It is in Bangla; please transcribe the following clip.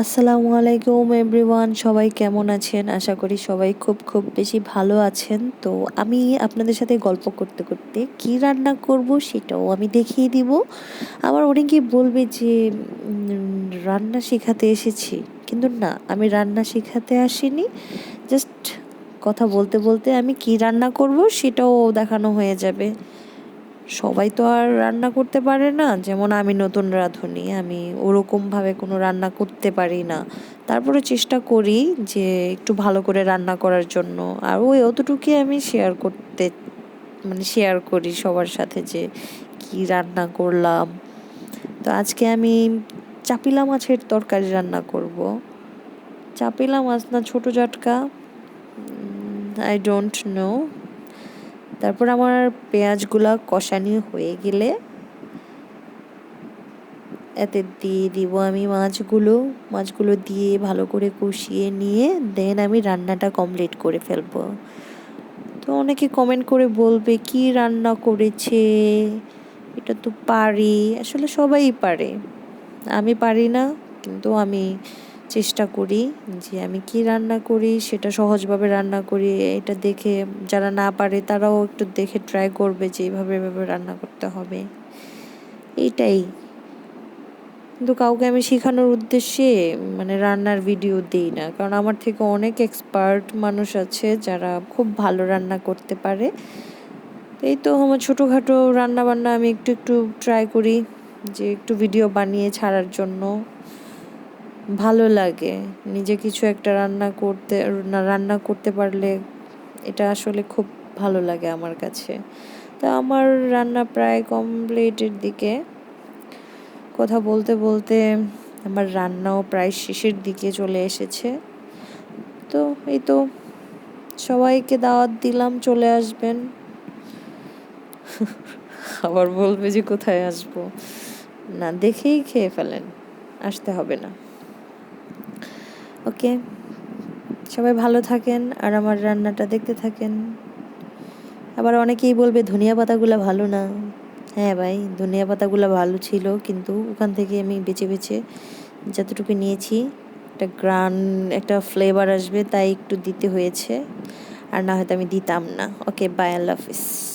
আসসালামু আলাইকুম, এভরিওয়ান। সবাই কেমন আছেন? আশা করি সবাই খুব খুব বেশি ভালো আছেন। তো আমি আপনাদের সাথে গল্প করতে করতে কি রান্না করব সেটাও আমি দেখিয়ে দিব। আবার অনেকেই বলবে যে রান্না শেখাতে এসেছি। কিন্তু না, আমি রান্না শেখাতে আসিনি। জাস্ট কথা বলতে বলতে আমি কি রান্না করব সেটাও দেখানো হয়ে যাবে। সবাই তো আর রান্না করতে পারে না। যেমন আমি নতুন রাঁধুনি, আমি ওরকমভাবে কোনো রান্না করতে পারি না। তারপরে চেষ্টা করি যে একটু ভালো করে রান্না করার জন্য। আর ওই অতটুকুই আমি শেয়ার করতে মানে শেয়ার করি সবার সাথে যে কি রান্না করলাম। তো আজকে আমি চাপিলা মাছের তরকারি রান্না করব। চাপিলা মাছ না ছোটো জাটকা? আই ডোন্ট নো তারপর আমার পেঁয়াজগুলা কষানি হয়ে গেলে এতে দিয়ে দিব আমি মাছগুলো। মাছগুলো দিয়ে ভালো করে কষিয়ে নিয়ে দেন আমি রান্নাটা কমপ্লিট করে ফেলব। তো অনেকে কমেন্ট করে বলবে, কি রান্না করেছে? এটা তো পারি। আসলে সবাই পারে। আমি পারি না, কিন্তু আমি চেষ্টা করি যে আমি কি রান্না করি, সেটা সহজভাবে রান্না করি, এটা দেখে যারা না পারে তারাও একটু দেখে ট্রাই করবে যে এইভাবে এভাবে রান্না করতে হবে। এইটাই কিন্তু কাউকে আমি শেখানোর উদ্দেশ্যে মানে রান্নার ভিডিও দিই না। কারণ আমার থেকে অনেক এক্সপার্ট মানুষ আছে যারা খুব ভালো রান্না করতে পারে। এই তো আমার ছোটোখাটো রান্না বান্না আমি একটু একটু ট্রাই করি যে একটু ভিডিও বানিয়ে ছাড়ার জন্য। ভালো লাগে। নিজে কিছু একটা রান্না করতে রান্না করতে পারলে এটা আসলে খুব ভালো লাগে আমার কাছে। তো আমার রান্না প্রায় কমপ্লিটের দিকে। কথা বলতে বলতে আমার রান্নাও প্রায় শেষের দিকে চলে এসেছে। তো এই তো সবাইকে দাওয়াত দিলাম, চলে আসবেন। আবার বলবে যে কোথায় আসব। না, দেখেই খেয়ে ফেলেন। আসতে হবে না। ওকে? সবাই ভালো থাকেন আর আমার রান্নাটা দেখতে থাকেন। আবার অনেকেই বলবে, ধনিয়া পাতাগুলো ভালো না। হ্যাঁ ভাই, ধনিয়া পাতাগুলো ভালো ছিল, কিন্তু ওখান থেকে আমি বেছে বেছে যতটুকু নিয়েছি, একটা গ্রান, একটা ফ্লেভার আসবে, তাই একটু দিতে হয়েছে। আর না হয়তো আমি দিতাম না। ওকে বাই আল্লাহ হাফিজ